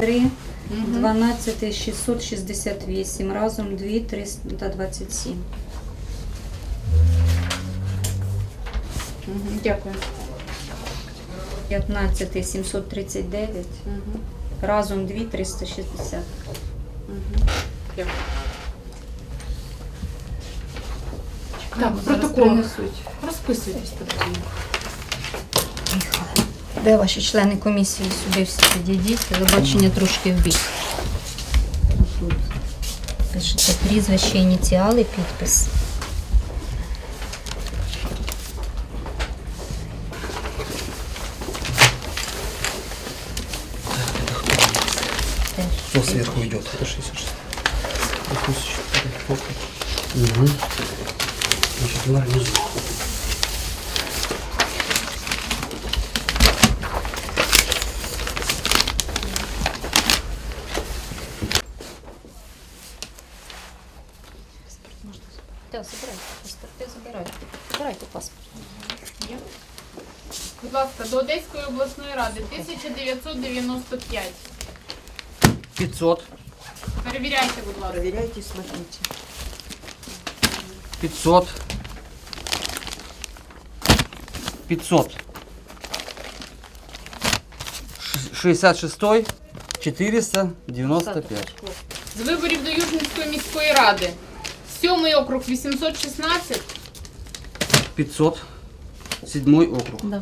Три, 12 668, разом 2 327. Мгм, Дякую. 15 739, Мгм, разом 2 360. мгм. Дякую. Так, протокол. Розписуйтесь тоді. Де ваші члени комісії сюди всі підійдіть? Телебачення трошки в бік. Тут пишете прізвище, ініціали, підпис. Кто сверху идет? Это 66. Угу. Значит, на внизу. Так, забирайте паспорти, забирайте. Забирайте паспорт. Будь ласка, до Одеської обласної ради 1995. 500. Перевіряйте, будь ласка. Проверяйте и смотрите. 500. 500. Ш- 66 495. З виборів до Южницької міської ради. Сьомий округ 816. 500. Седьмой округ. Да.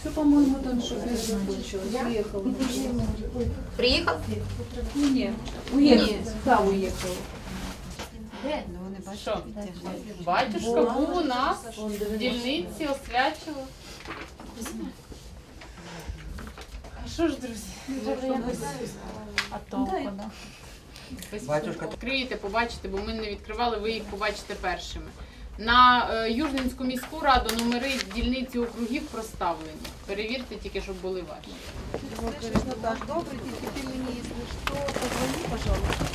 Все, по-моему, там что закончилось. Уехал. Приїхав? Нет. Уехал. Да, уехал. Що? Батюшка був у нас в дільниці, освячував. А що ж, друзі? Батюшка. Відкриєте, побачите, бо ми не відкривали, ви їх побачите першими. На е, Южненську міську раду номери дільниці округів проставлені. Перевірте тільки, щоб були ваші. Конечно, так. Добрый день. Теперь мне, позвони, пожалуйста.